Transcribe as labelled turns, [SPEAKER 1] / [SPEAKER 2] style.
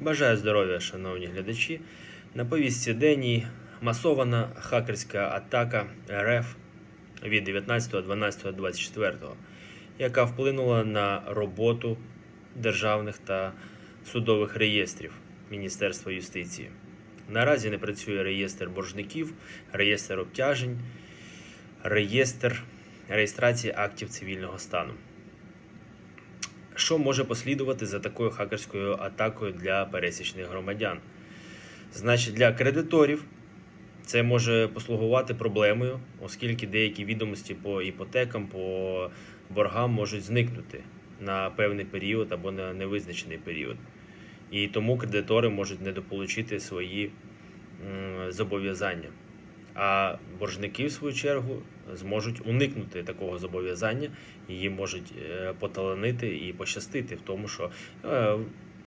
[SPEAKER 1] Бажаю здоров'я, шановні глядачі. На повістці денній масована хакерська атака РФ від 19.12.24, яка вплинула на роботу державних та судових реєстрів Міністерства юстиції. Наразі не працює реєстр боржників, реєстр обтяжень, реєстр реєстрації актів цивільного стану. Що може послідувати за такою хакерською атакою для пересічних громадян? Значить, для кредиторів це може послугувати проблемою, оскільки деякі відомості по іпотекам, по боргам можуть зникнути на певний період або на невизначений період. І тому кредитори можуть недополучити свої зобов'язання. А боржники, в свою чергу, зможуть уникнути такого зобов'язання, її можуть е, поталанити і пощастити в тому, що е,